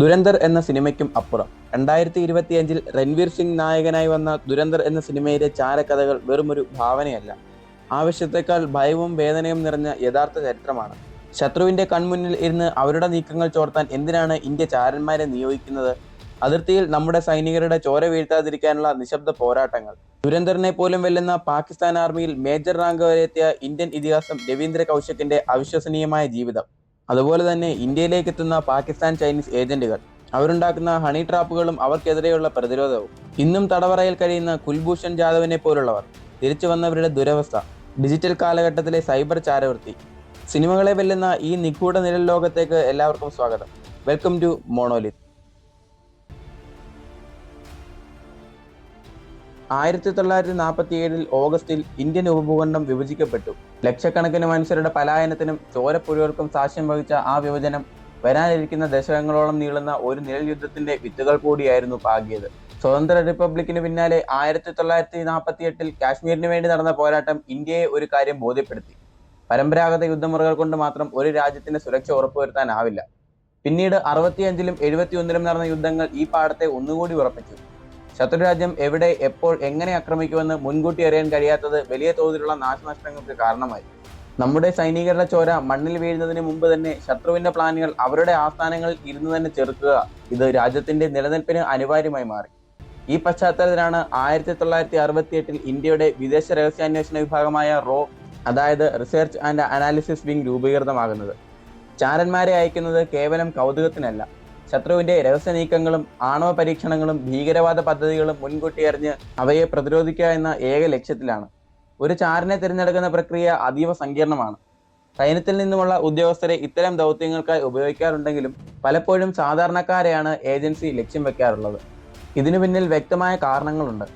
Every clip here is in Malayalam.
ദുരന്തർ എന്ന സിനിമയ്ക്കും അപ്പുറം. രണ്ടായിരത്തി ഇരുപത്തിയഞ്ചിൽ രൺവീർ സിംഗ് നായകനായി വന്ന ദുരന്തർ എന്ന സിനിമയിലെ ചാരക്കഥകൾ വെറുമൊരു ഭാവനയല്ല. ആവശ്യത്തെക്കാൾ ഭയവും വേദനയും നിറഞ്ഞ യഥാർത്ഥ ചരിത്രമാണ്. ശത്രുവിന്റെ കൺമുന്നിൽ ഇരുന്ന് അവരുടെ നീക്കങ്ങൾ ചോർത്താൻ എന്തിനാണ് ഇന്ത്യ ചാരന്മാരെ നിയോഗിക്കുന്നത്? അതിർത്തിയിൽ നമ്മുടെ സൈനികരുടെ ചോര വീഴ്ത്താതിരിക്കാനുള്ള നിശബ്ദ പോരാട്ടങ്ങൾ. ദുരന്തറിനെ പോലും വെല്ലുന്ന പാകിസ്ഥാൻ ആർമിയിൽ മേജർ റാങ്ക് വരെ എത്തിയ ഇന്ത്യൻ ഇതിഹാസം രവീന്ദ്ര കൗശക്കിന്റെ അവിശ്വസനീയമായ ജീവിതം. അതുപോലെ തന്നെ ഇന്ത്യയിലേക്ക് എത്തുന്ന പാകിസ്ഥാൻ ചൈനീസ് ഏജന്റുകൾ അവരുണ്ടാക്കുന്ന ഹണി ട്രാപ്പുകളും അവർക്കെതിരെയുള്ള പ്രതിരോധവും. ഇന്നും തടവറയിൽ കഴിയുന്ന കുൽഭൂഷൺ ജാദവിനെ പോലുള്ളവർ തിരിച്ചു വന്നവരുടെ ദുരവസ്ഥ ഡിജിറ്റൽ കാലഘട്ടത്തിലെ സൈബർ ചാരവൃത്തി. സിനിമകളെ വെല്ലുന്ന ഈ നിഗൂഢ നിഴൽ ലോകത്തേക്ക് എല്ലാവർക്കും സ്വാഗതം. വെൽക്കം ടു മോണോലിത്ത് ആയിരത്തി തൊള്ളായിരത്തി നാൽപ്പത്തി ഏഴിൽ ഓഗസ്റ്റിൽ ഇന്ത്യൻ ഉപഭൂഖണ്ഡം വിഭജിക്കപ്പെട്ടു. ലക്ഷക്കണക്കിന് മനുഷ്യരുടെ പലായനത്തിനും ചോരപ്പുഴകൾക്കും സാക്ഷ്യം വഹിച്ച ആ വിഭജനം വരാനിരിക്കുന്ന ദശകങ്ങളോളം നീളുന്ന ഒരു നിഴൽ യുദ്ധത്തിന്റെ വിത്തുകൾ കൂടിയായിരുന്നു പാകിയത്. സ്വതന്ത്ര റിപ്പബ്ലിക്കിന് പിന്നാലെ ആയിരത്തി തൊള്ളായിരത്തി നാൽപ്പത്തി എട്ടിൽ കാശ്മീരിന് വേണ്ടി നടന്ന പോരാട്ടം ഇന്ത്യയെ ഒരു കാര്യം ബോധ്യപ്പെടുത്തി. പരമ്പരാഗത യുദ്ധമുറകൾ കൊണ്ട് മാത്രം ഒരു രാജ്യത്തിന്റെ സുരക്ഷ ഉറപ്പുവരുത്താനാവില്ല. പിന്നീട് അറുപത്തിയഞ്ചിലും എഴുപത്തിയൊന്നിലും നടന്ന യുദ്ധങ്ങൾ ഈ പാഠത്തെ ഒന്നുകൂടി ഉറപ്പിച്ചു. ശത്രുരാജ്യം എവിടെ എപ്പോൾ എങ്ങനെ ആക്രമിക്കുമെന്ന് മുൻകൂട്ടി അറിയാൻ കഴിയാത്തത് വലിയ തോതിലുള്ള നാശനഷ്ടങ്ങൾക്ക് കാരണമായി. നമ്മുടെ സൈനികരുടെ ചോര മണ്ണിൽ വീഴുന്നതിന് മുമ്പ് തന്നെ ശത്രുവിന്റെ പ്ലാനുകൾ അവരുടെ ആസ്ഥാനങ്ങളിൽ ഇരുന്ന് തന്നെ ചെറുക്കുക. ഇത് രാജ്യത്തിന്റെ നിലനിൽപ്പിന് അനിവാര്യമായി മാറി. ഈ പശ്ചാത്തലത്തിലാണ് ആയിരത്തി തൊള്ളായിരത്തി അറുപത്തി എട്ടിൽ ഇന്ത്യയുടെ വിദേശ രഹസ്യാന്വേഷണ വിഭാഗമായ റോ അതായത് റിസർച്ച് ആൻഡ് അനാലിസിസ് വിംഗ് രൂപീകൃതമാകുന്നത്. ചാരന്മാരെ അയക്കുന്നത് കേവലം കൗതുകത്തിനല്ല. ശത്രുവിന്റെ രഹസ്യ നീക്കങ്ങളും ആണവ പരീക്ഷണങ്ങളും ഭീകരവാദ പദ്ധതികളും മുൻകൂട്ടി അറിഞ്ഞ് അവയെ പ്രതിരോധിക്കുക എന്ന ഏക ലക്ഷ്യത്തിലാണ്. ഒരു ചാരനെ തിരഞ്ഞെടുക്കുന്ന പ്രക്രിയ അതീവ സങ്കീർണമാണ്. സൈന്യത്തിൽ നിന്നുമുള്ള ഉദ്യോഗസ്ഥരെ ഇത്തരം ദൗത്യങ്ങൾക്കായി ഉപയോഗിക്കാറുണ്ടെങ്കിലും പലപ്പോഴും സാധാരണക്കാരെയാണ് ഏജൻസി ലക്ഷ്യം വെക്കാറുള്ളത്. ഇതിനു പിന്നിൽ വ്യക്തമായ കാരണങ്ങളുണ്ട്.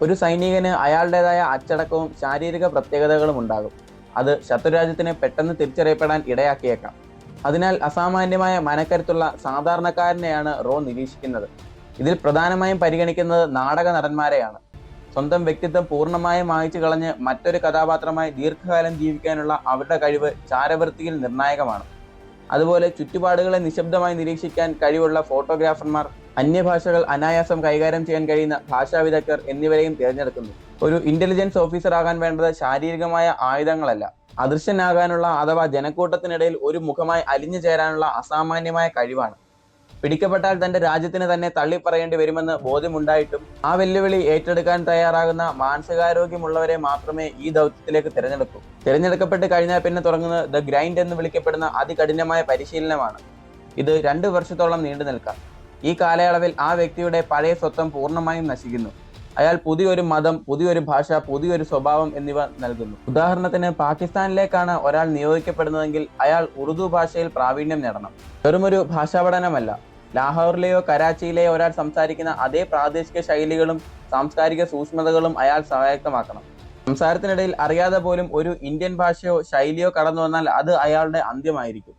ഒരു സൈനികന് അയാളുടേതായ അച്ചടക്കവും ശാരീരിക പ്രത്യേകതകളും ഉണ്ടാകും. അത് ശത്രുരാജ്യത്തിന് പെട്ടെന്ന് തിരിച്ചറിയപ്പെടാൻ ഇടയാക്കിയേക്കാം. അതിനാൽ അസാമാന്യമായ മനക്കരുത്തുള്ള സാധാരണക്കാരനെയാണ് റോ നിരീക്ഷിക്കുന്നത്. ഇതിൽ പ്രധാനമായും പരിഗണിക്കുന്നത് നാടക നടന്മാരെയാണ്. സ്വന്തം വ്യക്തിത്വം പൂർണമായും വായിച്ചു കളഞ്ഞ് മറ്റൊരു കഥാപാത്രമായി ദീർഘകാലം ജീവിക്കാനുള്ള അവരുടെ കഴിവ് ചാരവൃത്തിയിൽ നിർണായകമാണ്. അതുപോലെ ചുറ്റുപാടുകളെ നിശബ്ദമായി നിരീക്ഷിക്കാൻ കഴിവുള്ള ഫോട്ടോഗ്രാഫർമാർ അന്യഭാഷകൾ അനായാസം കൈകാര്യം ചെയ്യാൻ കഴിയുന്ന ഭാഷാ വിദഗ്ധർ എന്നിവരെയും തിരഞ്ഞെടുക്കുന്നു. ഒരു ഇന്റലിജൻസ് ഓഫീസർ ആകാൻ വേണ്ടത് ശാരീരികമായ ആയുധങ്ങളല്ല. അദൃശ്യനാകാനുള്ള അഥവാ ജനക്കൂട്ടത്തിനിടയിൽ ഒരു മുഖമായി അലിഞ്ഞു ചേരാനുള്ള അസാമാന്യമായ കഴിവാണ്. പിടിക്കപ്പെട്ടാൽ തന്റെ രാജ്യത്തിന് തന്നെ തള്ളിപ്പറയേണ്ടി വരുമെന്ന് ബോധ്യമുണ്ടായിട്ടും ആ വെല്ലുവിളി ഏറ്റെടുക്കാൻ തയ്യാറാകുന്ന മാനസികാരോഗ്യമുള്ളവരെ മാത്രമേ ഈ ദൗത്യത്തിലേക്ക് തിരഞ്ഞെടുക്കൂ. തിരഞ്ഞെടുക്കപ്പെട്ട് കഴിഞ്ഞാൽ പിന്നെ തുടങ്ങുന്നത് ദ ഗ്രൈൻഡ് എന്ന് വിളിക്കപ്പെടുന്ന അതികഠിനമായ പരിശീലനമാണ്. ഇത് രണ്ട് വർഷത്തോളം നീണ്ടു നിൽക്കാം ഈ കാലയളവിൽ ആ വ്യക്തിയുടെ പഴയ സ്വത്വം പൂർണമായും നശിക്കുന്നു. അയാൾ പുതിയൊരു മതം പുതിയൊരു ഭാഷ പുതിയൊരു സ്വഭാവം എന്നിവ നൽകുന്നു. ഉദാഹരണത്തിന് പാകിസ്ഥാനിലേക്കാണ് ഒരാൾ നിയോഗിക്കപ്പെടുന്നതെങ്കിൽ അയാൾ ഉറുദു ഭാഷയിൽ പ്രാവീണ്യം നേടണം. വെറുമൊരു ഭാഷാ പഠനമല്ല ലാഹോറിലെയോ കരാച്ചിയിലെയോ ഒരാൾ സംസാരിക്കുന്ന അതേ പ്രാദേശിക ശൈലികളും സാംസ്കാരിക സൂക്ഷ്മതകളും അയാൾ സ്വായത്തമാക്കണം സംസാരത്തിനിടയിൽ അറിയാതെ പോലും ഒരു ഇന്ത്യൻ ഭാഷയോ ശൈലിയോ കടന്നു വന്നാൽ അത് അയാളുടെ അന്ത്യമായിരിക്കും.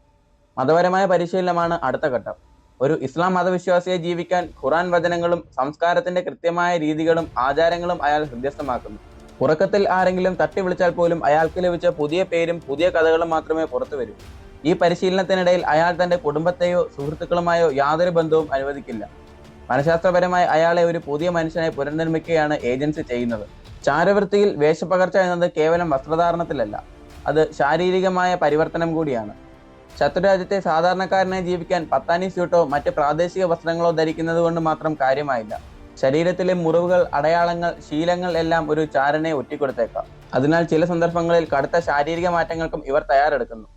മതപരമായ പരിശീലനമാണ് അടുത്ത ഘട്ടം. ഒരു ഇസ്ലാം മതവിശ്വാസിയെ ജീവിക്കാൻ ഖുറാൻ വചനങ്ങളും സംസ്കാരത്തിന്റെ കൃത്യമായ രീതികളും ആചാരങ്ങളും അയാൾ ഹൃദ്യസ്ഥമാക്കുന്നു. ഉറക്കത്തിൽ ആരെങ്കിലും തട്ടി വിളിച്ചാൽ പോലും അയാൾക്ക് ലഭിച്ച പുതിയ പേരും പുതിയ കഥകളും മാത്രമേ പുറത്തു വരൂ. ഈ പരിശീലനത്തിനിടയിൽ അയാൾ തന്റെ കുടുംബത്തെയോ സുഹൃത്തുക്കളുമായോ യാതൊരു ബന്ധവും അനുവദിക്കില്ല. മനഃശാസ്ത്രപരമായി അയാളെ ഒരു പുതിയ മനുഷ്യനെ പുനർനിർമ്മിക്കുകയാണ് ഏജൻസി ചെയ്യുന്നത്. ചാരവൃത്തിയിൽ വേഷപ്പകർച്ച എന്നത് കേവലം വസ്ത്രധാരണത്തിലല്ല. അത് ശാരീരികമായ പരിവർത്തനം കൂടിയാണ്. ശത്രുരാജ്യത്തെ സാധാരണക്കാരനായി ജീവിക്കാൻ പത്താനി സ്യൂട്ടോ മറ്റ് പ്രാദേശിക വസ്ത്രങ്ങളോ ധരിക്കുന്നത് കൊണ്ട് മാത്രം കാര്യമായില്ല. ശരീരത്തിലെ മുറിവുകൾ അടയാളങ്ങൾ ശീലങ്ങൾ എല്ലാം ഒരു ചാരനെ ഒറ്റിക്കൊടുത്തേക്കാം. അതിനാൽ ചില സന്ദർഭങ്ങളിൽ കടുത്ത ശാരീരിക മാറ്റങ്ങൾക്കും ഇവർ തയ്യാറെടുക്കുന്നു.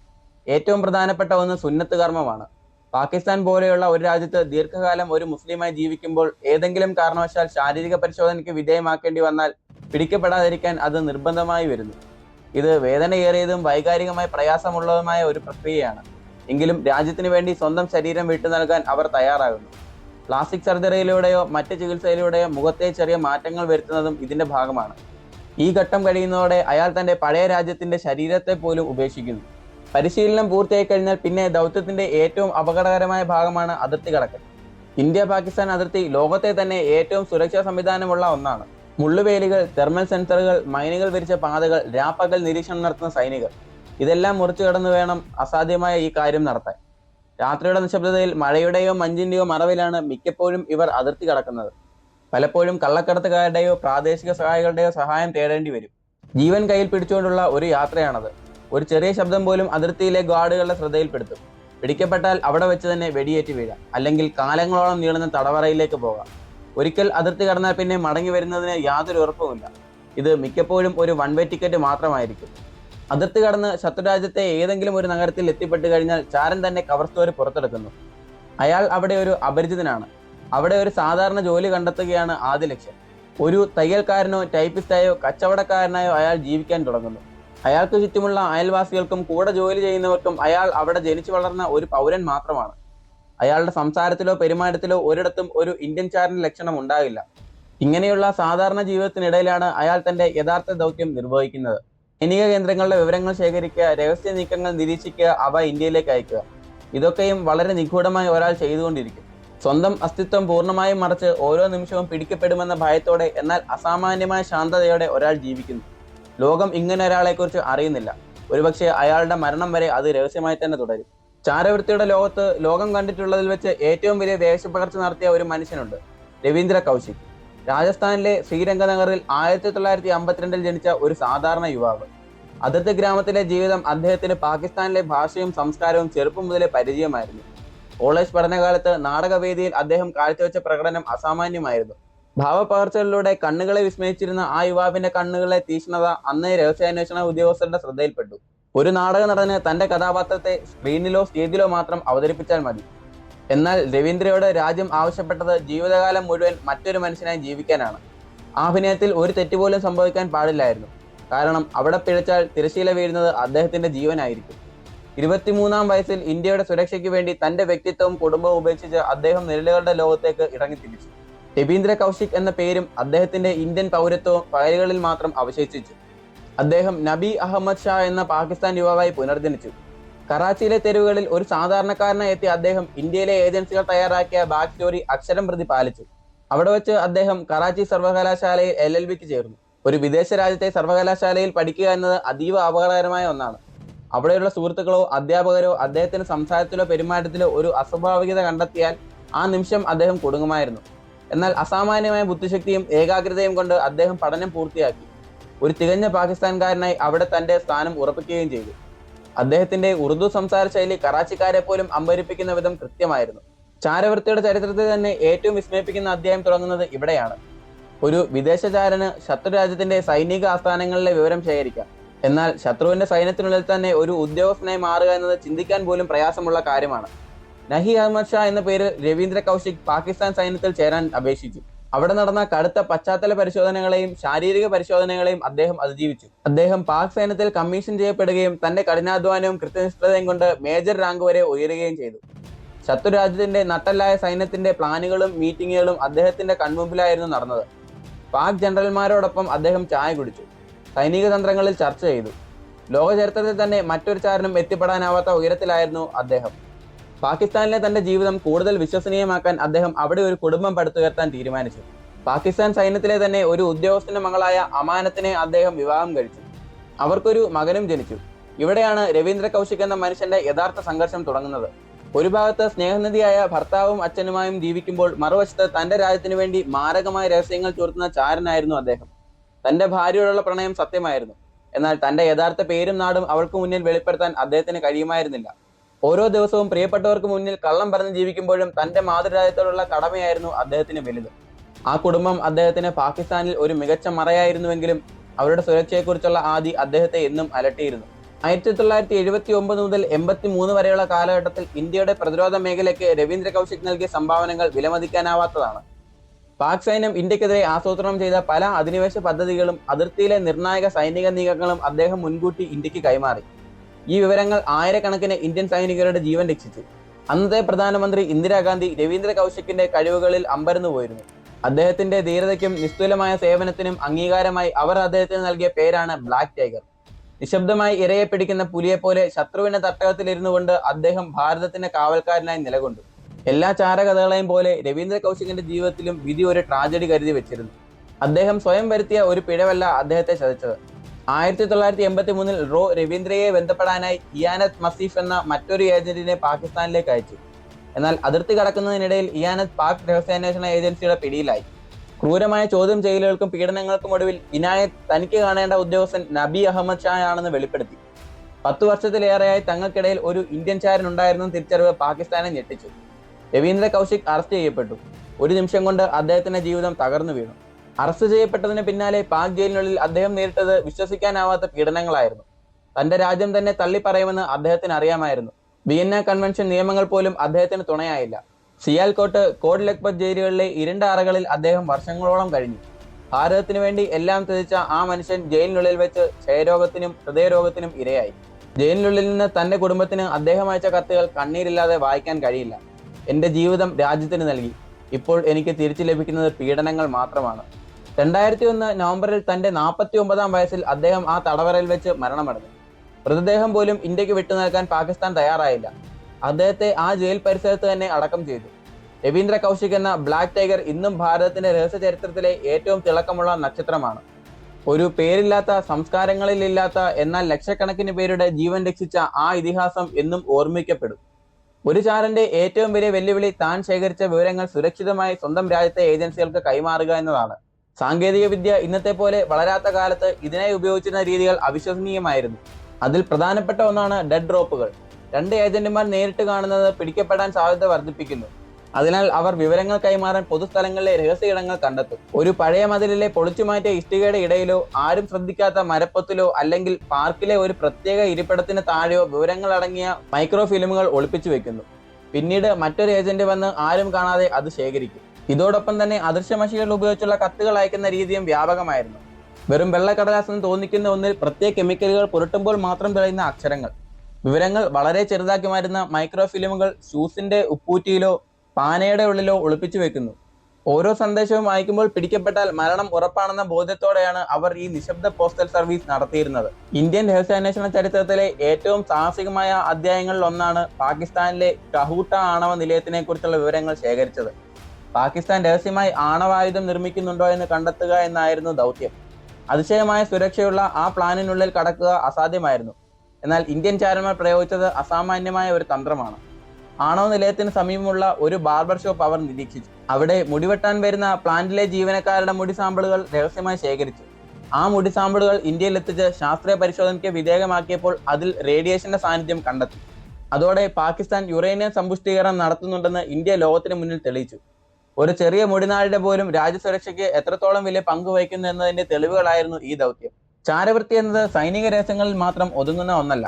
ഏറ്റവും പ്രധാനപ്പെട്ട ഒന്ന് സുന്നത്ത് കർമ്മമാണ്. പാകിസ്ഥാൻ പോലെയുള്ള ഒരു രാജ്യത്ത് ദീർഘകാലം ഒരു മുസ്ലിമായി ജീവിക്കുമ്പോൾ ഏതെങ്കിലും കാരണവശാൽ ശാരീരിക പരിശോധനയ്ക്ക് വിധേയമാക്കേണ്ടി വന്നാൽ പിടിക്കപ്പെടാതിരിക്കാൻ അത് നിർബന്ധമായി വരുന്നു. ഇത് വേദനയേറിയതും വൈകാരികമായി പ്രയാസമുള്ളതുമായ ഒരു പ്രക്രിയയാണ്. എങ്കിലും രാജ്യത്തിന് വേണ്ടി സ്വന്തം ശരീരം വിട്ടു നൽകാൻ അവർ തയ്യാറാകുന്നു. പ്ലാസ്റ്റിക് സർജറിയിലൂടെയോ മറ്റ് ചികിത്സയിലൂടെയോ മുഖത്തെ ചെറിയ മാറ്റങ്ങൾ വരുത്തുന്നതും ഇതിന്റെ ഭാഗമാണ്. ഈ ഘട്ടം കഴിയുന്നതോടെ അയാൾ തന്റെ പഴയ രാജ്യത്തിന്റെ ശരീരത്തെ പോലും ഉപേക്ഷിക്കുന്നു. പരിശീലനം പൂർത്തിയായി കഴിഞ്ഞാൽ പിന്നെ ദൗത്യത്തിന്റെ ഏറ്റവും അപകടകരമായ ഭാഗമാണ് അതിർത്തി കടക്കൽ. ഇന്ത്യ പാകിസ്ഥാൻ അതിർത്തി ലോകത്തെ തന്നെ ഏറ്റവും സുരക്ഷാ സംവിധാനമുള്ള ഒന്നാണ്. മുള്ളുവേലികൾ തെർമൽ സെൻസറുകൾ മൈനുകൾ വിരിച്ച പാതകൾ രാപ്പകൽ നിരീക്ഷണം നടത്തുന്ന സൈനികർ. ഇതെല്ലാം മുറിച്ചു കടന്നു വേണം അസാധ്യമായ ഈ കാര്യം നടത്താൻ. രാത്രിയുടെ നിശബ്ദതയിൽ മഴയുടെയോ മഞ്ഞിന്റെയോ മറവിലാണ് മിക്കപ്പോഴും ഇവർ അതിർത്തി കടക്കുന്നത്. പലപ്പോഴും കള്ളക്കടത്തുകാരുടെയോ പ്രാദേശിക സഹായികളുടെയോ സഹായം തേടേണ്ടി വരും. ജീവൻ കയ്യിൽ പിടിച്ചുകൊണ്ടുള്ള ഒരു യാത്രയാണത്. ഒരു ചെറിയ ശബ്ദം പോലും അതിർത്തിയിലെ ഗാർഡുകളുടെ ശ്രദ്ധയിൽപ്പെടുത്തും. പിടിക്കപ്പെട്ടാൽ അവിടെ വെച്ച് തന്നെ വെടിയേറ്റ് വീഴാം. അല്ലെങ്കിൽ കാലങ്ങളോളം നീളുന്ന തടവറയിലേക്ക് പോകാം. ഒരിക്കൽ അതിർത്തി കടന്നാൽ പിന്നെ മടങ്ങി വരുന്നതിന് യാതൊരു ഉറപ്പുമില്ല. ഇത് മിക്കപ്പോഴും ഒരു വൺ വേ ടിക്കറ്റ് മാത്രമായിരിക്കും. അതിർത്തി കടന്ന് ശത്രുരാജ്യത്തെ ഏതെങ്കിലും ഒരു നഗരത്തിൽ എത്തിപ്പെട്ട് കഴിഞ്ഞാൽ ചാരൻ തന്നെ കവർ സ്റ്റോറി പുറത്തെടുക്കുന്നു. അയാൾ അവിടെ ഒരു അപരിചിതനാണ്. അവിടെ ഒരു സാധാരണ ജോലി കണ്ടെത്തുകയാണ് ആദ്യ ലക്ഷ്യം. ഒരു തയ്യൽക്കാരനോ ടൈപ്പിസ്റ്റായോ കച്ചവടക്കാരനായോ അയാൾ ജീവിക്കാൻ തുടങ്ങുന്നു. അയാൾക്ക് ചുറ്റുമുള്ള അയൽവാസികൾക്കും കൂടെ ജോലി ചെയ്യുന്നവർക്കും അയാൾ അവിടെ ജനിച്ചു വളർന്ന ഒരു പൗരൻ മാത്രമാണ്. അയാളുടെ സംസാരത്തിലോ പെരുമാറ്റത്തിലോ ഒരിടത്തും ഒരു ഇന്ത്യൻ ചാരന്റെ ലക്ഷണം ഉണ്ടാകില്ല. ഇങ്ങനെയുള്ള സാധാരണ ജീവിതത്തിനിടയിലാണ് അയാൾ തന്റെ യഥാർത്ഥ ദൗത്യം നിർവഹിക്കുന്നത്. സൈനിക കേന്ദ്രങ്ങളുടെ വിവരങ്ങൾ ശേഖരിക്കുക രഹസ്യ നീക്കങ്ങൾ നിരീക്ഷിക്കുക അവ ഇന്ത്യയിലേക്ക് അയക്കുക. ഇതൊക്കെയും വളരെ നിഗൂഢമായി ഒരാൾ ചെയ്തുകൊണ്ടിരിക്കും. സ്വന്തം അസ്തിത്വം പൂർണമായും മറച്ച് ഓരോ നിമിഷവും പിടിക്കപ്പെടുമെന്ന ഭയത്തോടെ എന്നാൽ അസാമാന്യമായ ശാന്തതയോടെ ഒരാൾ ജീവിക്കുന്നു. ലോകം ഇങ്ങനെ ഒരാളെക്കുറിച്ച് അറിയുന്നില്ല. ഒരുപക്ഷെ അയാളുടെ മരണം വരെ അത് രഹസ്യമായി തന്നെ തുടരും. ചാരവൃത്തിയുടെ ലോകത്ത് ലോകം കണ്ടിട്ടുള്ളതിൽ വെച്ച് ഏറ്റവും വലിയ വേഷപ്പകർച്ച നടത്തിയ ഒരു മനുഷ്യനുണ്ട് രവീന്ദ്ര കൗശിക്. രാജസ്ഥാനിലെ ശ്രീരംഗനഗറിൽ ആയിരത്തി തൊള്ളായിരത്തി അമ്പത്തിരണ്ടിൽ ജനിച്ച ഒരു സാധാരണ യുവാവ്. അതിർത്തി ഗ്രാമത്തിലെ ജീവിതം അദ്ദേഹത്തിന് പാകിസ്ഥാനിലെ ഭാഷയും സംസ്കാരവും ചെറുപ്പം മുതലേ പരിചയമായിരുന്നു. കോളേജ് പഠനകാലത്ത് നാടകവേദിയിൽ അദ്ദേഹം കാഴ്ചവെച്ച പ്രകടനം അസാമാന്യമായിരുന്നു. ഭാവപകർച്ചകളിലൂടെ കണ്ണുകളെ വിസ്മയിച്ചിരുന്ന ആ യുവാവിന്റെ കണ്ണുകളെ തീക്ഷ്ണത അന്നേ രഹസ്യാന്വേഷണ ഉദ്യോഗസ്ഥരുടെ ശ്രദ്ധയിൽപ്പെട്ടു. ഒരു നാടക നടന് തന്റെ കഥാപാത്രത്തെ സ്ക്രീനിലോ സ്റ്റേജിലോ മാത്രം അവതരിപ്പിച്ചാൽ മതി. എന്നാൽ രവീന്ദ്രയോട് രാജ്യം ആവശ്യപ്പെട്ടത് ജീവിതകാലം മുഴുവൻ മറ്റൊരു മനുഷ്യനായി ജീവിക്കാനാണ്. അഭിനയത്തിൽ ഒരു തെറ്റുപോലും സംഭവിക്കാൻ പാടില്ലായിരുന്നു. കാരണം അവിടെ പിഴച്ചാൽ തിരശീല വീഴുന്നത് അദ്ദേഹത്തിന്റെ ജീവനായിരിക്കും. ഇരുപത്തിമൂന്നാം വയസ്സിൽ ഇന്ത്യയുടെ സുരക്ഷയ്ക്ക് വേണ്ടി തന്റെ വ്യക്തിത്വവും കുടുംബവും ഉപേക്ഷിച്ച് അദ്ദേഹം നിഴലുകളുടെ ലോകത്തേക്ക് ഇറങ്ങിത്തിരിച്ചു രവീന്ദ്ര കൗശിക് എന്ന പേരും അദ്ദേഹത്തിന്റെ ഇന്ത്യൻ പൗരത്വവും ഫയലുകളിൽ മാത്രം അവശേഷിച്ചു. അദ്ദേഹം നബി അഹമ്മദ് ഷാ എന്ന പാകിസ്ഥാൻ യുവാവായി പുനർജനിച്ചു. കറാച്ചിയിലെ തെരുവുകളിൽ ഒരു സാധാരണക്കാരനായി എത്തിയ അദ്ദേഹം ഇന്ത്യയിലെ ഏജൻസികൾ തയ്യാറാക്കിയ ബാക്ക് സ്റ്റോറി അക്ഷരം പ്രതി പാലിച്ചു. അവിടെ വെച്ച് അദ്ദേഹം കറാച്ചി സർവകലാശാലയിൽ എൽ എൽ ബിക്ക് ചേർന്നു. ഒരു വിദേശ രാജ്യത്തെ സർവകലാശാലയിൽ പഠിക്കുക എന്നത് അതീവ അപകടകരമായ ഒന്നാണ്. അവിടെയുള്ള സുഹൃത്തുക്കളോ അധ്യാപകരോ അദ്ദേഹത്തിന്റെ സംസാരത്തിലോ പെരുമാറ്റത്തിലോ ഒരു അസ്വാഭാവികത കണ്ടെത്തിയാൽ ആ നിമിഷം അദ്ദേഹം കുടുങ്ങുമായിരുന്നു. എന്നാൽ അസാമാന്യമായ ബുദ്ധിശക്തിയും ഏകാഗ്രതയും കൊണ്ട് അദ്ദേഹം പഠനം പൂർത്തിയാക്കി. ഒരു തികഞ്ഞ പാകിസ്ഥാൻകാരനായി അവിടെ തന്റെ സ്ഥാനം ഉറപ്പിക്കുകയും ചെയ്തു. അദ്ദേഹത്തിന്റെ ഉറുദു സംസാര ശൈലി കറാച്ചിക്കാരെ പോലും അമ്പരിപ്പിക്കുന്ന വിധം കൃത്യമായിരുന്നു. ചാരവൃത്തിയുടെ ചരിത്രത്തിൽ തന്നെ ഏറ്റവും വിസ്മയിപ്പിക്കുന്ന അധ്യായം തുടങ്ങുന്നത് ഇവിടെയാണ്. ഒരു വിദേശചാരന് ശത്രുരാജ്യത്തിന്റെ സൈനിക ആസ്ഥാനങ്ങളിലെ വിവരം ശേഖരിക്കാം. എന്നാൽ ശത്രുവിന്റെ സൈന്യത്തിനുള്ളിൽ തന്നെ ഒരു ഉദ്യോഗസ്ഥനായി മാറുക എന്നത് ചിന്തിക്കാൻ പോലും പ്രയാസമുള്ള കാര്യമാണ്. നഹി അഹമ്മദ് ഷാ എന്ന പേരിൽ രവീന്ദ്ര കൗശിക് പാകിസ്ഥാൻ സൈന്യത്തിൽ ചേരാൻ അപേക്ഷിച്ചു. അവിടെ നടന്ന കടുത്ത പശ്ചാത്തല പരിശോധനകളെയും ശാരീരിക പരിശോധനകളെയും അദ്ദേഹം അതിജീവിച്ചു. അദ്ദേഹം പാക് സൈന്യത്തിൽ കമ്മീഷൻ ചെയ്യപ്പെടുകയും തന്റെ കഠിനാധ്വാനവും കൃത്യനിഷ്ഠതയും കൊണ്ട് മേജർ റാങ്ക് വരെ ഉയരുകയും ചെയ്തു. ശത്രുരാജ്യത്തിന്റെ നട്ടല്ലായ സൈന്യത്തിന്റെ പ്ലാനുകളും മീറ്റിങ്ങുകളും അദ്ദേഹത്തിന്റെ കൺമുമ്പിലായിരുന്നു നടന്നത്. പാക് ജനറൽമാരോടൊപ്പം അദ്ദേഹം ചായ കുടിച്ചു. സൈനിക തന്ത്രങ്ങളിൽ ചർച്ച ചെയ്തു. ലോകചരിത്രത്തിൽ തന്നെ മറ്റൊരു ചാരനും എത്തിപ്പെടാനാവാത്ത ഉയരത്തിലായിരുന്നു അദ്ദേഹം. പാകിസ്ഥാനിലെ തന്റെ ജീവിതം കൂടുതൽ വിശ്വസനീയമാക്കാൻ അദ്ദേഹം അവിടെ ഒരു കുടുംബം പടുത്തുയർത്താൻ തീരുമാനിച്ചു. പാകിസ്ഥാൻ സൈന്യത്തിലെ തന്നെ ഒരു ഉദ്യോഗസ്ഥന്റെ മകളായ അമാനത്തിനെ അദ്ദേഹം വിവാഹം കഴിച്ചു. അവർക്കൊരു മകനും ജനിച്ചു. ഇവിടെയാണ് രവീന്ദ്ര കൗശിക് എന്ന മനുഷ്യന്റെ യഥാർത്ഥ സംഘർഷം തുടങ്ങുന്നത്. ഒരു ഭാഗത്ത് സ്നേഹനിധിയായ ഭർത്താവും അച്ഛനുമായും ജീവിക്കുമ്പോൾ മറുവശത്ത് തന്റെ രാജ്യത്തിനു വേണ്ടി മാരകമായ രഹസ്യങ്ങൾ ചോർത്തുന്ന ചാരനായിരുന്നു അദ്ദേഹം. തന്റെ ഭാര്യയോടുള്ള പ്രണയം സത്യമായിരുന്നു. എന്നാൽ തന്റെ യഥാർത്ഥ പേരും നാടും അവൾക്ക് മുന്നിൽ വെളിപ്പെടുത്താൻ അദ്ദേഹത്തിന് കഴിയുമായിരുന്നില്ല. ഓരോ ദിവസവും പ്രിയപ്പെട്ടവർക്ക് മുന്നിൽ കള്ളം പറഞ്ഞ് ജീവിക്കുമ്പോഴും തന്റെ മാതൃരാജ്യത്തോടുള്ള കടമയായിരുന്നു അദ്ദേഹത്തിന് വലുത്. ആ കുടുംബം അദ്ദേഹത്തിന് പാകിസ്ഥാനിൽ ഒരു മികച്ച മറയായിരുന്നുവെങ്കിലും അവരുടെ സുരക്ഷയെക്കുറിച്ചുള്ള ആദി അദ്ദേഹത്തെ എന്നും അലട്ടിയിരുന്നു. ആയിരത്തി തൊള്ളായിരത്തി എഴുപത്തി ഒമ്പത് മുതൽ എൺപത്തി മൂന്ന് വരെയുള്ള കാലഘട്ടത്തിൽ ഇന്ത്യയുടെ പ്രതിരോധ മേഖലയ്ക്ക് രവീന്ദ്ര കൗശിക് നൽകിയ സംഭാവനകൾ വിലമതിക്കാനാവാത്തതാണ്. പാക് സൈന്യം ഇന്ത്യക്കെതിരെ ആസൂത്രണം ചെയ്ത പല അധിനിവേശ പദ്ധതികളും അതിർത്തിയിലെ നിർണായക സൈനിക നീക്കങ്ങളും അദ്ദേഹം മുൻകൂട്ടി ഇന്ത്യയ്ക്ക് കൈമാറി. ഈ വിവരങ്ങൾ ആയിരക്കണക്കിന് ഇന്ത്യൻ സൈനികരുടെ ജീവൻ രക്ഷിച്ചു. അന്നത്തെ പ്രധാനമന്ത്രി ഇന്ദിരാഗാന്ധി രവീന്ദ്ര കൗശിക്കിന്റെ കഴിവുകളിൽ അമ്പരന്നു പോയിരുന്നു. അദ്ദേഹത്തിന്റെ ധീരതയ്ക്കും നിസ്തുലമായ സേവനത്തിനും അംഗീകാരമായി അവർ അദ്ദേഹത്തിന് നൽകിയ പേരാണ് ബ്ലാക്ക് ടൈഗർ. നിശബ്ദമായി ഇരയെ പിടിക്കുന്ന പുലിയെപ്പോലെ ശത്രുവിന്റെ തട്ടകത്തിലിരുന്നു കൊണ്ട് അദ്ദേഹം ഭാരതത്തിന്റെ കാവൽക്കാരനായി നിലകൊണ്ടു. എല്ലാ ചാരകഥകളെയും പോലെ രവീന്ദ്ര കൗശികിന്റെ ജീവിതത്തിലും വിധി ഒരു ട്രാജഡി കരുതി വെച്ചിരുന്നു. അദ്ദേഹം സ്വയം വരുത്തിയ ഒരു പിഴവല്ല അദ്ദേഹത്തെ ചതച്ചത്. ആയിരത്തി തൊള്ളായിരത്തി എൺപത്തി മൂന്നിൽ റോ രവീന്ദ്രയെ ബന്ധപ്പെടാനായി ഇയാനത്ത് മസീഫ് എന്ന മറ്റൊരു ഏജന്റിനെ പാകിസ്ഥാനിലേക്ക് അയച്ചു. എന്നാൽ അതിർത്തി കടക്കുന്നതിനിടയിൽ ഇയാനത്ത് പാക് രഹസ്യാന്വേഷണ ഏജൻസിയുടെ പിടിയിലായി. ക്രൂരമായ ചോദ്യം ചെയ്യലുകൾക്കും പീഡനങ്ങൾക്കും ഒടുവിൽ ഇനായത്ത് തനിക്ക് കാണേണ്ട ഉദ്യോഗസ്ഥൻ നബി അഹമ്മദ് ഷാ ആണെന്ന് വെളിപ്പെടുത്തി. പത്തു വർഷത്തിലേറെയായി തങ്ങൾക്കിടയിൽ ഒരു ഇന്ത്യൻ ചാരൻ ഉണ്ടായിരുന്ന തിരിച്ചറിവ് പാകിസ്ഥാനെ ഞെട്ടിച്ചു. രവീന്ദ്ര കൗശിക് അറസ്റ്റ് ചെയ്യപ്പെട്ടു. ഒരു നിമിഷം കൊണ്ട് അദ്ദേഹത്തിന്റെ ജീവിതം തകർന്നു വീണു. അറസ്റ്റ് ചെയ്യപ്പെട്ടതിന് പിന്നാലെ പാക് ജയിലിനുള്ളിൽ അദ്ദേഹം നേരിട്ടത് വിശ്വസിക്കാനാവാത്ത പീഡനങ്ങളായിരുന്നു. തന്റെ രാജ്യം തന്നെ തള്ളിപ്പറയുമെന്ന് അദ്ദേഹത്തിന് അറിയാമായിരുന്നു. വിയന്ന കൺവെൻഷൻ നിയമങ്ങൾ പോലും അദ്ദേഹത്തിന് തുണയായില്ല. സിയാൽകോട്ട് കോഡ് ലഖ്പത് ജയിലുകളിലെ ഇരുണ്ട അറകളിൽ അദ്ദേഹം വർഷങ്ങളോളം കഴിഞ്ഞു. ഭാരതത്തിനു വേണ്ടി എല്ലാം ത്യജിച്ച ആ മനുഷ്യൻ ജയിലിനുള്ളിൽ വെച്ച് ക്ഷയരോഗത്തിനും ഹൃദയരോഗത്തിനും ഇരയായി. ജയിലിനുള്ളിൽ നിന്ന് തന്റെ കുടുംബത്തിന് അദ്ദേഹം അയച്ച കത്തുകൾ കണ്ണീരില്ലാതെ വായിക്കാൻ കഴിയില്ല. എന്റെ ജീവിതം രാജ്യത്തിന് നൽകി. ഇപ്പോൾ എനിക്ക് തിരിച്ചു ലഭിക്കുന്നത് പീഡനങ്ങൾ മാത്രമാണ്. രണ്ടായിരത്തി ഒന്ന് നവംബറിൽ തന്റെ നാൽപ്പത്തി ഒമ്പതാം വയസ്സിൽ അദ്ദേഹം ആ തടവറയിൽ വെച്ച് മരണമടഞ്ഞു. മൃതദേഹം പോലും ഇന്ത്യയ്ക്ക് വിട്ടു നൽകാൻ പാകിസ്ഥാൻ തയ്യാറായില്ല. അദ്ദേഹത്തെ ആ ജയിൽ പരിസരത്ത് തന്നെ അടക്കം ചെയ്തു. രവീന്ദ്ര കൗശിക് എന്ന ബ്ലാക്ക് ടൈഗർ ഇന്നും ഭാരതത്തിന്റെ രഹസ്യ ചരിത്രത്തിലെ ഏറ്റവും തിളക്കമുള്ള നക്ഷത്രമാണ്. ഒരു പേരില്ലാത്ത സംസ്കാരങ്ങളിലില്ലാത്ത എന്നാൽ ലക്ഷക്കണക്കിന് പേരുടെ ജീവൻ രക്ഷിച്ച ആ ഇതിഹാസം എന്നും ഓർമ്മിക്കപ്പെടും. ഒരു ചാരന്റെ ഏറ്റവും വലിയ വെല്ലുവിളി താൻ ശേഖരിച്ച വിവരങ്ങൾ സുരക്ഷിതമായി സ്വന്തം രാജ്യത്തെ ഏജൻസികൾക്ക് കൈമാറുക എന്നതാണ്. സാങ്കേതിക വിദ്യ ഇന്നത്തെ പോലെ വളരാത്ത കാലത്ത് ഇതിനായി ഉപയോഗിച്ചിരുന്ന രീതികൾ അവിശ്വസനീയമായിരുന്നു. അതിൽ പ്രധാനപ്പെട്ട ഒന്നാണ് ഡെഡ് ഡ്രോപ്പുകൾ രണ്ട് ഏജന്റുമാർ നേരിട്ട് കാണുന്നത് പിടിക്കപ്പെടാൻ സാധ്യത വർദ്ധിപ്പിക്കുന്നു. അതിനാൽ അവർ വിവരങ്ങൾ കൈമാറാൻ പൊതുസ്ഥലങ്ങളിലെ രഹസ്യ ഇടങ്ങൾ കണ്ടെത്തും. ഒരു പഴയ മതിലിലെ പൊളിച്ചുമാറ്റിയ ഇഷ്ടികയുടെ ഇടയിലോ ആരും ശ്രദ്ധിക്കാത്ത മരപ്പൊത്തിലോ അല്ലെങ്കിൽ പാർക്കിലെ ഒരു പ്രത്യേക ഇരിപ്പിടത്തിന് താഴെയോ വിവരങ്ങൾ അടങ്ങിയ മൈക്രോ ഫിലിമുകൾ ഒളിപ്പിച്ചു വെക്കുന്നു പിന്നീട് മറ്റൊരു ഏജന്റ് വന്ന് ആരും കാണാതെ അത് ശേഖരിക്കും. ഇതോടൊപ്പം തന്നെ അദൃശ്യമഷികൾ ഉപയോഗിച്ചുള്ള കത്തുകൾ അയക്കുന്ന രീതിയും വ്യാപകമായിരുന്നു. വെറും വെള്ളക്കടലാസെന്ന് തോന്നിക്കുന്ന ഒന്നിൽ പ്രത്യേക കെമിക്കലുകൾ പുരട്ടുമ്പോൾ മാത്രം തെളിയുന്ന അക്ഷരങ്ങൾ. വിവരങ്ങൾ വളരെ ചെറുതാക്കി മാറുന്ന മൈക്രോഫിലിമുകൾ ഷൂസിന്റെ ഉപ്പൂറ്റിയിലോ പാനയുടെ ഉള്ളിലോ ഒളിപ്പിച്ചു വെക്കുന്നു. ഓരോ സന്ദേശവും വായിക്കുമ്പോൾ പിടിക്കപ്പെട്ടാൽ മരണം ഉറപ്പാണെന്ന ബോധ്യത്തോടെയാണ് അവർ ഈ നിശബ്ദ പോസ്റ്റൽ സർവീസ് നടത്തിയിരുന്നത്. ഇന്ത്യൻ രഹസ്യാന്വേഷണ ചരിത്രത്തിലെ ഏറ്റവും സാഹസികമായ അധ്യായങ്ങളിൽ ഒന്നാണ് പാകിസ്ഥാനിലെ കഹൂട്ട ആണവ നിലയത്തിനെ കുറിച്ചുള്ള വിവരങ്ങൾ ശേഖരിച്ചത്. പാകിസ്ഥാൻ രഹസ്യമായി ആണവായുധം നിർമ്മിക്കുന്നുണ്ടോ എന്ന് കണ്ടെത്തുക എന്നായിരുന്നു ദൗത്യം. അതിശയമായ സുരക്ഷയുള്ള ആ പ്ലാനിനുള്ളിൽ കടക്കുക അസാധ്യമായിരുന്നു. എന്നാൽ ഇന്ത്യൻ ചാരന്മാർ പ്രയോഗിച്ചത് അസാമാന്യമായ ഒരു തന്ത്രമാണ്. ആണവ നിലയത്തിന് സമീപമുള്ള ഒരു ബാർബർ ഷോപ്പ് അവർ നിരീക്ഷിച്ചു. അവിടെ മുടിവെട്ടാൻ വരുന്ന പ്ലാന്റിലെ ജീവനക്കാരുടെ മുടി സാമ്പിളുകൾ രഹസ്യമായി ശേഖരിച്ചു. ആ മുടി സാമ്പിളുകൾ ഇന്ത്യയിൽ എത്തിച്ച് ശാസ്ത്രീയ പരിശോധനയ്ക്ക് വിധേയമാക്കിയപ്പോൾ അതിൽ റേഡിയേഷന്റെ സാന്നിധ്യം കണ്ടെത്തി. അതോടെ പാകിസ്ഥാൻ യുറേനിയം സമ്പുഷ്ടീകരണം നടത്തുന്നുണ്ടെന്ന് ഇന്ത്യ ലോകത്തിന് മുന്നിൽ തെളിയിച്ചു. ഒരു ചെറിയ മുടിനാടിന്റെ പോലും രാജ്യസുരക്ഷയ്ക്ക് എത്രത്തോളം വലിയ പങ്ക് വഹിക്കുന്നു എന്നതിന്റെ തെളിവുകളായിരുന്നു ഈ ദൗത്യം. ചാരവൃത്തി എന്നത് സൈനിക രഹസ്യങ്ങളിൽ മാത്രം ഒതുങ്ങുന്ന ഒന്നല്ല.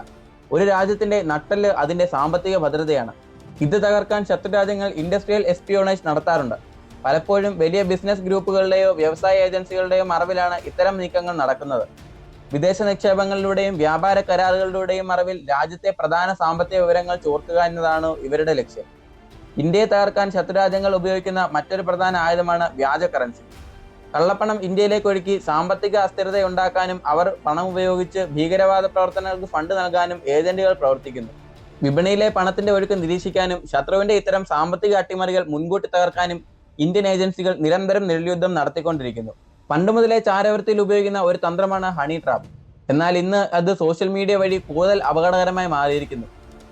ഒരു രാജ്യത്തിന്റെ നട്ടൽ അതിന്റെ സാമ്പത്തിക ഭദ്രതയാണ്. ഇത് തകർക്കാൻ ശത്രുരാജ്യങ്ങൾ ഇൻഡസ്ട്രിയൽ എസ്പിയോണേജ് നടത്താറുണ്ട്. പലപ്പോഴും വലിയ ബിസിനസ് ഗ്രൂപ്പുകളുടെയോ വ്യവസായ ഏജൻസികളുടെയോ മറവിലാണ് ഇത്തരം നീക്കങ്ങൾ നടക്കുന്നത്. വിദേശ നിക്ഷേപങ്ങളിലൂടെയും വ്യാപാര കരാറുകളിലൂടെയും മറവിൽ രാജ്യത്തെ പ്രധാന സാമ്പത്തിക വിവരങ്ങൾ ചോർത്തുക എന്നതാണ് ഇവരുടെ ലക്ഷ്യം. ഇന്ത്യയെ തകർക്കാൻ ശത്രുരാജ്യങ്ങൾ ഉപയോഗിക്കുന്ന മറ്റൊരു പ്രധാന ആയുധമാണ് വ്യാജ കറൻസി കള്ളപ്പണം ഇന്ത്യയിലേക്ക് ഒഴുക്കി സാമ്പത്തിക അസ്ഥിരത ഉണ്ടാക്കാനും അവർ പണം ഉപയോഗിച്ച് ഭീകരവാദ പ്രവർത്തനങ്ങൾക്ക് ഫണ്ട് നൽകാനും ഏജന്റുകൾ പ്രവർത്തിക്കുന്നു. വിപണിയിലെ പണത്തിന്റെ ഒഴുക്ക് നിരീക്ഷിക്കാനും ശത്രുവിന്റെ ഇത്തരം സാമ്പത്തിക അട്ടിമറികൾ മുൻകൂട്ടി തകർക്കാനും ഇന്ത്യൻ ഏജൻസികൾ നിരന്തരം നിഴൽയുദ്ധം നടത്തിക്കൊണ്ടിരിക്കുന്നു. പണ്ട് മുതലേ ചാരവൃത്തിയിൽ ഉപയോഗിക്കുന്ന ഒരു തന്ത്രമാണ് ഹണി ട്രാപ്പ് എന്നാൽ ഇന്ന് അത് സോഷ്യൽ മീഡിയ വഴി കൂടുതൽ അപകടകരമായി മാറിയിരിക്കുന്നു.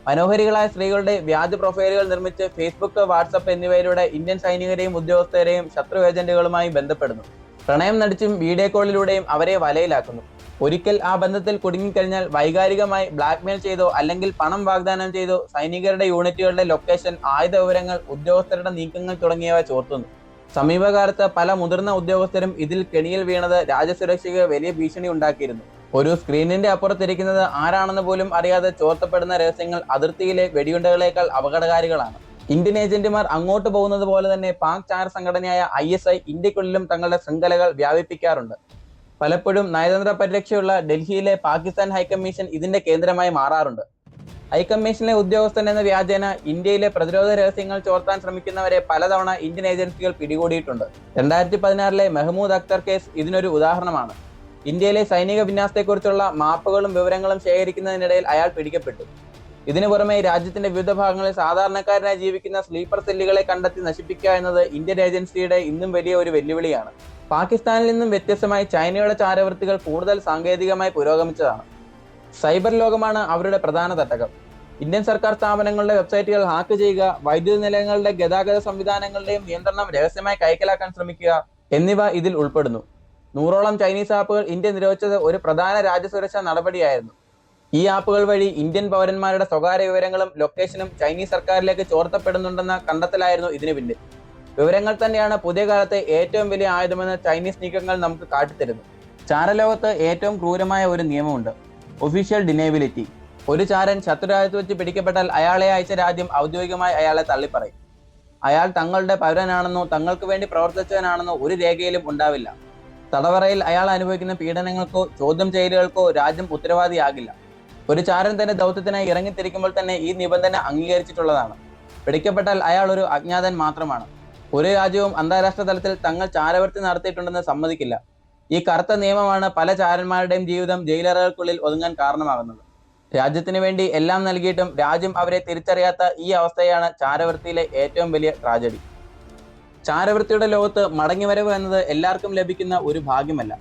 മനോഹരികളായ സ്ത്രീകളുടെ വ്യാജ പ്രൊഫൈലുകൾ നിർമ്മിച്ച് ഫേസ്ബുക്ക് വാട്സപ്പ് എന്നിവയിലൂടെ ഇന്ത്യൻ സൈനികരെയും ഉദ്യോഗസ്ഥരെയും ശത്രു ഏജന്റുകളുമായി ബന്ധപ്പെടുന്നു. പ്രണയം നടിച്ചും വീഡിയോ കോളിലൂടെയും അവരെ വലയിലാക്കുന്നു. ഒരിക്കൽ ആ ബന്ധത്തിൽ കുടുങ്ങിക്കഴിഞ്ഞാൽ വൈകാരികമായി ബ്ലാക്ക്മെയിൽ ചെയ്തോ അല്ലെങ്കിൽ പണം വാഗ്ദാനം ചെയ്തോ സൈനികരുടെ യൂണിറ്റുകളുടെ ലൊക്കേഷൻ ആയുധ വിവരങ്ങൾ ഉദ്യോഗസ്ഥരുടെ നീക്കങ്ങൾ തുടങ്ങിയവ ചോർത്തുന്നു. സമീപകാലത്ത് പല മുതിർന്ന ഉദ്യോഗസ്ഥരും ഇതിൽ കെണിയിൽ വീണത് രാജ്യസുരക്ഷയ്ക്ക് വലിയ ഭീഷണി ഉണ്ടാക്കിയിരുന്നു. ഒരു സ്ക്രീനിന്റെ അപ്പുറത്തിരിക്കുന്നത് ആരാണെന്ന് പോലും അറിയാതെ ചോർത്തപ്പെടുന്ന രഹസ്യങ്ങൾ അതിർത്തിയിലെ വെടിയുണ്ടകളേക്കാൾ അപകടകാരികളാണ്. ഇന്ത്യൻ ഏജന്റുമാർ അങ്ങോട്ട് പോകുന്നത് പോലെ തന്നെ പാക് ചാര സംഘടനയായ ഐ എസ് ഐ ഇന്ത്യക്കുള്ളിലും തങ്ങളുടെ ശൃംഖലകൾ വ്യാപിപ്പിക്കാറുണ്ട്. പലപ്പോഴും നയതന്ത്ര പരിരക്ഷയുള്ള ഡൽഹിയിലെ പാകിസ്ഥാൻ ഹൈക്കമ്മീഷൻ ഇതിന്റെ കേന്ദ്രമായി മാറാറുണ്ട്. ഹൈക്കമ്മീഷനിലെ ഉദ്യോഗസ്ഥൻ എന്ന വ്യാജേന ഇന്ത്യയിലെ പ്രതിരോധ രഹസ്യങ്ങൾ ചോർത്താൻ ശ്രമിക്കുന്നവരെ പലതവണ ഇന്ത്യൻ ഏജൻസികൾ പിടികൂടിയിട്ടുണ്ട്. രണ്ടായിരത്തി പതിനാറിലെ മെഹ്മൂദ് അക്തർ കേസ് ഇതിനൊരു ഉദാഹരണമാണ്. ഇന്ത്യയിലെ സൈനിക വിന്യാസത്തെക്കുറിച്ചുള്ള മാപ്പുകളും വിവരങ്ങളും ശേഖരിക്കുന്നതിനിടയിൽ അയാൾ പിടിക്കപ്പെട്ടു. ഇതിനു പുറമെ രാജ്യത്തിന്റെ വിവിധ ഭാഗങ്ങളിൽ സാധാരണക്കാരനായി ജീവിക്കുന്ന സ്ലീപ്പർ സെല്ലുകളെ കണ്ടെത്തി നശിപ്പിക്കുക എന്നത് ഇന്ത്യൻ ഏജൻസിയുടെ ഇന്നും വലിയ ഒരു വെല്ലുവിളിയാണ്. പാകിസ്ഥാനിൽ നിന്നും വ്യത്യസ്തമായി ചൈനയുടെ ചാരവൃത്തികൾ കൂടുതൽ സാങ്കേതികമായി പുരോഗമിച്ചതാണ്. സൈബർ ലോകമാണ് അവരുടെ പ്രധാന തട്ടകം. ഇന്ത്യൻ സർക്കാർ സ്ഥാപനങ്ങളുടെ വെബ്സൈറ്റുകൾ ഹാക്ക് ചെയ്യുക വൈദ്യുതി നിലയങ്ങളുടെ ഗതാഗത സംവിധാനങ്ങളുടെയും നിയന്ത്രണം രഹസ്യമായി കൈക്കലാക്കാൻ ശ്രമിക്കുക എന്നിവ ഇതിൽ ഉൾപ്പെടുന്നു. നൂറോളം ചൈനീസ് ആപ്പുകൾ ഇന്ത്യ നിരോധിച്ചത് ഒരു പ്രധാന രാജ്യസുരക്ഷാ നടപടിയായിരുന്നു. ഈ ആപ്പുകൾ വഴി ഇന്ത്യൻ പൗരന്മാരുടെ സ്വകാര്യ വിവരങ്ങളും ലൊക്കേഷനും ചൈനീസ് സർക്കാരിലേക്ക് ചോർത്തപ്പെടുന്നുണ്ടെന്ന കണ്ടെത്തലായിരുന്നു ഇതിനു പിന്നിൽ. വിവരങ്ങൾ തന്നെയാണ് പുതിയ കാലത്തെ ഏറ്റവും വലിയ ആയുധമെന്ന് ചൈനീസ് നീക്കങ്ങൾ നമുക്ക് കാട്ടിത്തരുന്നു. ചാരലോകത്ത് ഏറ്റവും ക്രൂരമായ ഒരു നിയമമുണ്ട്. Official deniability. ഒരു ചാരൻ ശത്രുരാജ്യത്ത് വെച്ച് പിടിക്കപ്പെട്ടാൽ അയാളെ അയച്ച രാജ്യം ഔദ്യോഗികമായി അയാളെ തള്ളിപ്പറയും. അയാൾ തങ്ങളുടെ പൗരനാണെന്നോ തങ്ങൾക്ക് വേണ്ടി പ്രവർത്തിച്ചവനാണെന്നോ ഒരു രേഖയിലും ഉണ്ടാവില്ല. തടവറയിൽ അയാൾ അനുഭവിക്കുന്ന പീഡനങ്ങൾക്കോ ചോദ്യം ചെയ്യലുകൾക്കോ രാജ്യം ഉത്തരവാദിയാകില്ല. ഒരു ചാരൻ തന്റെ ദൗത്യത്തിനായി ഇറങ്ങിത്തിരിക്കുമ്പോൾ തന്നെ ഈ നിബന്ധന അംഗീകരിച്ചിട്ടുള്ളതാണ്. പിടിക്കപ്പെട്ടാൽ അയാൾ ഒരു അജ്ഞാതൻ മാത്രമാണ്. ഒരു രാജ്യവും അന്താരാഷ്ട്ര തലത്തിൽ തങ്ങൾ ചാരവൃത്തി നടത്തിയിട്ടുണ്ടെന്ന് സമ്മതിക്കില്ല. ഈ കറുത്ത നിയമമാണ് പല ചാരന്മാരുടെയും ജീവിതം ജയിലറുകൾക്കുള്ളിൽ ഒതുങ്ങാൻ കാരണമാകുന്നത്. രാജ്യത്തിന് വേണ്ടി എല്ലാം നൽകിയിട്ടും രാജ്യം അവരെ തിരിച്ചറിയാത്ത ഈ അവസ്ഥയാണ് ചാരവൃത്തിയിലെ ഏറ്റവും വലിയ ട്രാജഡി. ചാരവൃത്തിയുടെ ലോകത്ത് മടങ്ങിവരവ് എന്നത് എല്ലാവർക്കും ലഭിക്കുന്ന ഒരു ഭാഗ്യമല്ല.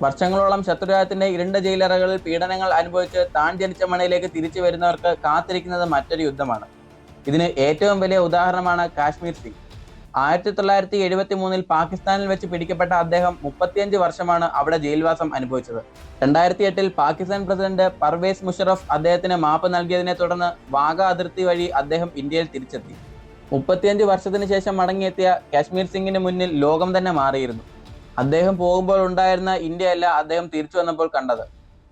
വർഷങ്ങളോളം ശത്രുരാജ്യത്തിന്റെ ഇരുണ്ട ജയിലറകളിൽ പീഡനങ്ങൾ അനുഭവിച്ച് താൻ ജനിച്ച മണയിലേക്ക് തിരിച്ചു വരുന്നവർക്ക് കാത്തിരിക്കുന്നത് മറ്റൊരു യുദ്ധമാണ്. ഇതിന് ഏറ്റവും വലിയ ഉദാഹരണമാണ് കാശ്മീർ സിംഗ്. ആയിരത്തി തൊള്ളായിരത്തി എഴുപത്തി മൂന്നിൽ പാകിസ്ഥാനിൽ വെച്ച് പിടിക്കപ്പെട്ട അദ്ദേഹം മുപ്പത്തിയഞ്ച് വർഷമാണ് അവിടെ ജയിൽവാസം അനുഭവിച്ചത്. രണ്ടായിരത്തി എട്ടിൽ പാകിസ്ഥാൻ പ്രസിഡന്റ് പർവേസ് മുഷറഫ് അദ്ദേഹത്തിന് മാപ്പ് നൽകിയതിനെ തുടർന്ന് വാഗ അതിർത്തി വഴി അദ്ദേഹം ഇന്ത്യയിൽ തിരിച്ചെത്തി. മുപ്പത്തിയഞ്ച് വർഷത്തിന് ശേഷം മടങ്ങിയെത്തിയ കാശ്മീർ സിംഗിന് മുന്നിൽ ലോകം തന്നെ മാറിയിരുന്നു. അദ്ദേഹം പോകുമ്പോൾ ഉണ്ടായിരുന്ന ഇന്ത്യയല്ല അദ്ദേഹം തിരിച്ചു വന്നപ്പോൾ കണ്ടത്.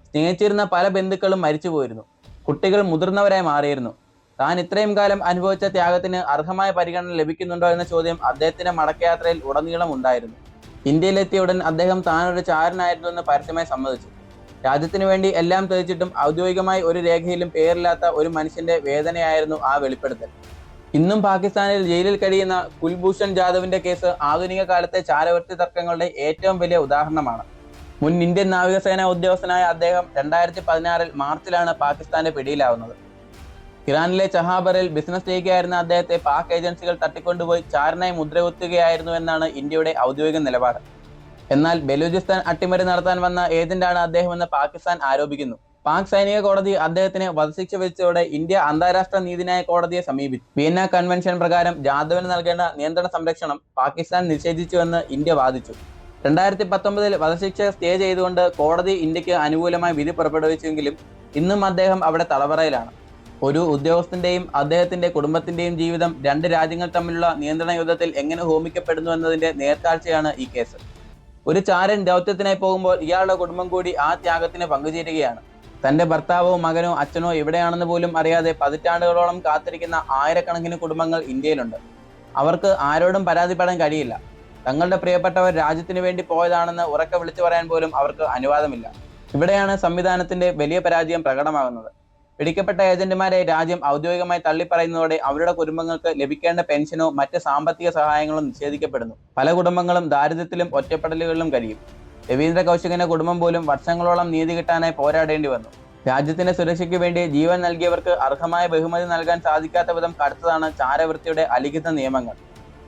സ്നേഹിച്ചിരുന്ന പല ബന്ധുക്കളും മരിച്ചു പോയിരുന്നു. കുട്ടികൾ മുതിർന്നവരായി മാറിയിരുന്നു. താൻ ഇത്രയും കാലം അനുഭവിച്ച ത്യാഗത്തിന് അർഹമായ പരിഗണന ലഭിക്കുന്നുണ്ടോ എന്ന ചോദ്യം അദ്ദേഹത്തിന്റെ മടക്കയാത്രയിൽ ഉടനീളം ഉണ്ടായിരുന്നു. ഇന്ത്യയിലെത്തിയ ഉടൻ അദ്ദേഹം താനൊരു ചാരനായിരുന്നു എന്ന് പരസ്യമായി സമ്മതിച്ചു. രാജ്യത്തിന് വേണ്ടി എല്ലാം തെളിച്ചിട്ടും ഔദ്യോഗികമായി ഒരു രേഖയിലും പേരില്ലാത്ത ഒരു മനുഷ്യന്റെ വേദനയായിരുന്നു ആ വെളിപ്പെടുത്തൽ. ഇന്നും പാകിസ്ഥാനിൽ ജയിലിൽ കഴിയുന്ന കുൽഭൂഷൺ ജാദവിന്റെ കേസ് ആധുനിക കാലത്തെ ചാരവർത്തി തർക്കങ്ങളുടെ ഏറ്റവും വലിയ ഉദാഹരണമാണ്. മുൻ ഇന്ത്യൻ നാവികസേന ഉദ്യോഗസ്ഥനായ അദ്ദേഹം രണ്ടായിരത്തി പതിനാറിൽ മാർച്ചിലാണ് പാകിസ്ഥാന്റെ പിടിയിലാവുന്നത്. ഇറാനിലെ ചഹാബറിൽ ബിസിനസ് ചെയ്യുകയായിരുന്ന അദ്ദേഹത്തെ പാക് ഏജൻസികൾ തട്ടിക്കൊണ്ടുപോയി ചാരനായി മുദ്രകുത്തുകയായിരുന്നു എന്നാണ് ഇന്ത്യയുടെ ഔദ്യോഗിക നിലപാട്. എന്നാൽ ബലൂചിസ്ഥാൻ അട്ടിമറി നടത്താൻ വന്ന ഏജന്റാണ് അദ്ദേഹമെന്ന് പാകിസ്ഥാൻ ആരോപിക്കുന്നു. പാക് സൈനിക കോടതി അദ്ദേഹത്തിന് വധശിക്ഷ വിധിച്ചതോടെ ഇന്ത്യ അന്താരാഷ്ട്ര നീതിന്യായ കോടതിയെ സമീപിച്ചു. വിയന്ന കൺവെൻഷൻ പ്രകാരം ജാദവിന് നൽകേണ്ട നിയന്ത്രണ സംരക്ഷണം പാകിസ്ഥാൻ നിഷേധിച്ചുവെന്ന് ഇന്ത്യ വാദിച്ചു. രണ്ടായിരത്തി പത്തൊമ്പതിൽ വധശിക്ഷ സ്റ്റേ ചെയ്തുകൊണ്ട് കോടതി ഇന്ത്യയ്ക്ക് അനുകൂലമായി വിധി പുറപ്പെടുവിച്ചെങ്കിലും ഇന്നും അദ്ദേഹം അവിടെ തടവറയിലാണ് ഒരു ഉദ്യോഗസ്ഥന്റെയും അദ്ദേഹത്തിന്റെ കുടുംബത്തിന്റെയും ജീവിതം രണ്ട് രാജ്യങ്ങൾ തമ്മിലുള്ള നിയന്ത്രണ യുദ്ധത്തിൽ എങ്ങനെ ഹോമിക്കപ്പെടുന്നു എന്നതിന്റെ നേർക്കാഴ്ചയാണ് ഈ കേസ്. ഒരു ചാരൻ ദൗത്യത്തിനായി പോകുമ്പോൾ ഇയാളുടെ കുടുംബം കൂടി ആ ത്യാഗത്തിന് പങ്കുചേരുകയാണ്. തന്റെ ഭർത്താവോ മകനോ അച്ഛനോ എവിടെയാണെന്ന് പോലും അറിയാതെ പതിറ്റാണ്ടുകളോളം കാത്തിരിക്കുന്ന ആയിരക്കണക്കിന് കുടുംബങ്ങൾ ഇന്ത്യയിലുണ്ട്. അവർക്ക് ആരോടും പരാതിപ്പെടാൻ കഴിയില്ല. തങ്ങളുടെ പ്രിയപ്പെട്ടവർ രാജ്യത്തിന് വേണ്ടി പോയതാണെന്ന് ഉറക്കെ വിളിച്ചു പറയാൻ പോലും അവർക്ക് അനുവാദമില്ല. ഇവിടെയാണ് സംവിധാനത്തിന്റെ വലിയ പരാജയം പ്രകടമാകുന്നത്. പിടിക്കപ്പെട്ട ഏജന്റുമാരെ രാജ്യം ഔദ്യോഗികമായി തള്ളിപ്പറയുന്നതോടെ അവരുടെ കുടുംബങ്ങൾക്ക് ലഭിക്കേണ്ട പെൻഷനോ മറ്റ് സാമ്പത്തിക സഹായങ്ങളോ നിഷേധിക്കപ്പെടുന്നു. പല കുടുംബങ്ങളും ദാരിദ്ര്യത്തിലും ഒറ്റപ്പെടലുകളിലും കഴിയും. രവീന്ദ്ര കൗശികന്റെ കുടുംബം പോലും വർഷങ്ങളോളം നീതി കിട്ടാനായി പോരാടേണ്ടി വന്നു. രാജ്യത്തിന്റെ സുരക്ഷയ്ക്ക് വേണ്ടി ജീവൻ നൽകിയവർക്ക് അർഹമായ ബഹുമതി നൽകാൻ സാധിക്കാത്ത വിധം കടുത്തതാണ് ചാരവൃത്തിയുടെ അലിഖിത നിയമങ്ങൾ.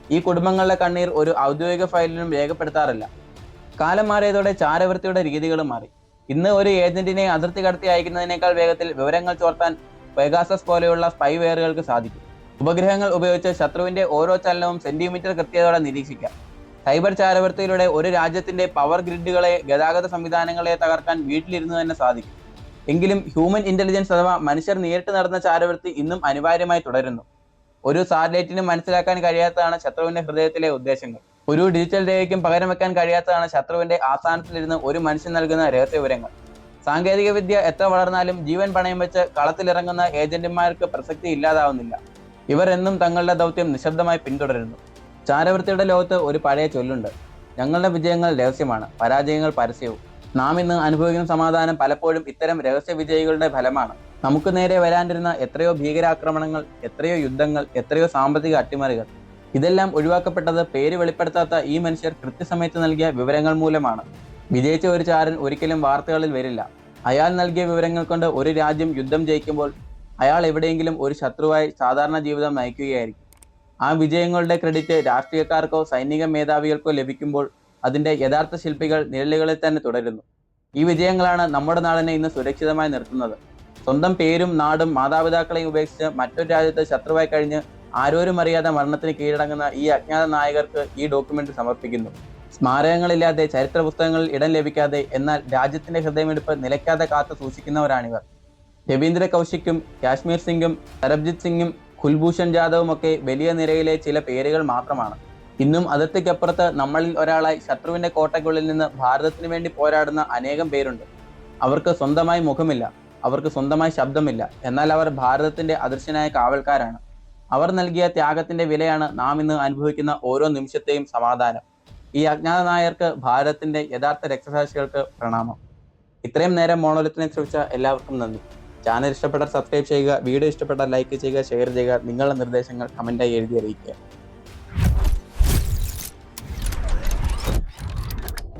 ഈ കുടുംബങ്ങളുടെ കണ്ണീർ ഒരു ഔദ്യോഗിക ഫയലിലും രേഖപ്പെടുത്താറില്ല. കാലം മാറിയതോടെ ചാരവൃത്തിയുടെ രീതികളും മാറി. ഇന്ന് ഒരു ഏജന്റിനെ അതിർത്തി കടത്തി അയക്കുന്നതിനേക്കാൾ വേഗത്തിൽ വിവരങ്ങൾ ചോർത്താൻ പെഗാസസ് പോലെയുള്ള സ്പൈവെയറുകൾക്ക് സാധിക്കും. ഉപഗ്രഹങ്ങൾ ഉപയോഗിച്ച് ശത്രുവിന്റെ ഓരോ ചലനവും സെന്റിമീറ്റർ കൃത്യതയോടെ നിരീക്ഷിക്കാം. സൈബർ ചാരവൃത്തിയിലൂടെ ഒരു രാജ്യത്തിന്റെ പവർ ഗ്രിഡുകളെ ഗതാഗത സംവിധാനങ്ങളെ തകർക്കാൻ വീട്ടിലിരുന്ന് തന്നെ സാധിക്കും. എങ്കിലും ഹ്യൂമൻ ഇന്റലിജൻസ് അഥവാ മനുഷ്യർ നേരിട്ട് നടന്ന ചാരവൃത്തി ഇന്നും അനിവാര്യമായി തുടരുന്നു. ഒരു സാറ്റലൈറ്റിന് മനസ്സിലാക്കാൻ കഴിയാത്തതാണ് ശത്രുവിന്റെ ഹൃദയത്തിലെ ഉദ്ദേശങ്ങൾ. ഒരു ഡിജിറ്റൽ രേഖയ്ക്കും പകരം വെക്കാൻ കഴിയാത്തതാണ് ശത്രുവിന്റെ ആസ്ഥാനത്തിലിരുന്ന് ഒരു മനുഷ്യൻ നൽകുന്ന രഹസ്യ വിവരങ്ങൾ. സാങ്കേതിക വിദ്യ എത്ര വളർന്നാലും ജീവൻ പണയം വെച്ച് കളത്തിലിറങ്ങുന്ന ഏജന്റുമാർക്ക് പ്രസക്തി ഇല്ലാതാവുന്നില്ല. ഇവർ എന്നും തങ്ങളുടെ ദൗത്യം നിശബ്ദമായി പിന്തുടരുന്നു. ചാരവൃത്തിയുടെ ലോകത്ത് ഒരു പഴയ ചൊല്ലുണ്ട്. ഞങ്ങളുടെ വിജയങ്ങൾ രഹസ്യമാണ് പരാജയങ്ങൾ പരസ്യവും. നാം ഇന്ന് അനുഭവിക്കുന്ന സമാധാനം പലപ്പോഴും ഇത്തരം രഹസ്യ വിജയികളുടെ ഫലമാണ്. നമുക്ക് നേരെ വരാനിരുന്ന എത്രയോ ഭീകരാക്രമണങ്ങൾ എത്രയോ യുദ്ധങ്ങൾ എത്രയോ സാമ്പത്തിക അട്ടിമറികൾ. ഇതെല്ലാം ഒഴിവാക്കപ്പെട്ടത് പേര് വെളിപ്പെടുത്താത്ത ഈ മനുഷ്യർ കൃത്യസമയത്ത് നൽകിയ വിവരങ്ങൾ മൂലമാണ്. വിജയിച്ച ഒരു ചാരൻ ഒരിക്കലും വാർത്തകളിൽ വരില്ല. അയാൾ നൽകിയ വിവരങ്ങൾ കൊണ്ട് ഒരു രാജ്യം യുദ്ധം ജയിക്കുമ്പോൾ അയാൾ എവിടെയെങ്കിലും ഒരു ശത്രുവായി സാധാരണ ജീവിതം നയിക്കുകയായിരിക്കും. ആ വിജയങ്ങളുടെ ക്രെഡിറ്റ് രാഷ്ട്രീയക്കാർക്കോ സൈനിക മേധാവികൾക്കോ ലഭിക്കുമ്പോൾ അതിന്റെ യഥാർത്ഥ ശില്പികൾ നിഴലുകളിൽ തന്നെ തുടരുന്നു. ഈ വിജയങ്ങളാണ് നമ്മുടെ നാടിനെ ഇന്ന് സുരക്ഷിതമായി നിർത്തുന്നത്. സ്വന്തം പേരും നാടും മാതാപിതാക്കളെയും ഉപേക്ഷിച്ച് മറ്റൊരു രാജ്യത്ത് ശത്രുവായി കഴിഞ്ഞ് ആരോരും അറിയാതെ മരണത്തിന് കീഴടങ്ങുന്ന ഈ അജ്ഞാത നായകർക്ക് ഈ ഡോക്യുമെന്റ് സമർപ്പിക്കുന്നു. സ്മാരകങ്ങളില്ലാതെ ചരിത്ര പുസ്തകങ്ങളിൽ ഇടം ലഭിക്കാതെ എന്നാൽ രാജ്യത്തിന്റെ ഹൃദയമെടുപ്പ് നിലയ്ക്കാതെ കാത്തു സൂക്ഷിക്കുന്നവരാണിവർ. രവീന്ദ്ര കൗശിക്കും കാശ്മീർ സിംഗും സരബ്ജിത് സിംഗും കുൽഭൂഷൺ ജാദവും ഒക്കെ വലിയ നിരയിലെ ചില പേരുകൾ മാത്രമാണ്. ഇന്നും അതിർത്തിക്കപ്പുറത്ത് നമ്മളിൽ ഒരാളായി ശത്രുവിന്റെ കോട്ടയ്ക്കുള്ളിൽ നിന്ന് ഭാരതത്തിന് വേണ്ടി പോരാടുന്ന അനേകം പേരുണ്ട്. അവർക്ക് സ്വന്തമായി മുഖമില്ല അവർക്ക് സ്വന്തമായി ശബ്ദമില്ല. എന്നാൽ അവർ ഭാരതത്തിന്റെ അദൃശ്യനായ കാവൽക്കാരാണ്. അവർ നൽകിയ ത്യാഗത്തിന്റെ വിലയാണ് നാം ഇന്ന് അനുഭവിക്കുന്ന ഓരോ നിമിഷത്തെയും സമാധാനം. ഈ അജ്ഞാത നായർക്ക് ഭാരതത്തിന്റെ യഥാർത്ഥ രക്തസാക്ഷികൾക്ക് പ്രണാമം. ഇത്രയും നേരം മോണോലത്തിനെ ശ്രമിച്ച എല്ലാവർക്കും നന്ദി. ചാനൽ ഇഷ്ടപ്പെട്ടാൽ സബ്സ്ക്രൈബ് ചെയ്യുക വീഡിയോ ഇഷ്ടപ്പെട്ടാൽ ലൈക്ക് ചെയ്യുക ഷെയർ ചെയ്യുക നിങ്ങളുടെ നിർദ്ദേശങ്ങൾ കമന്റായി എഴുതി അറിയിക്കുക.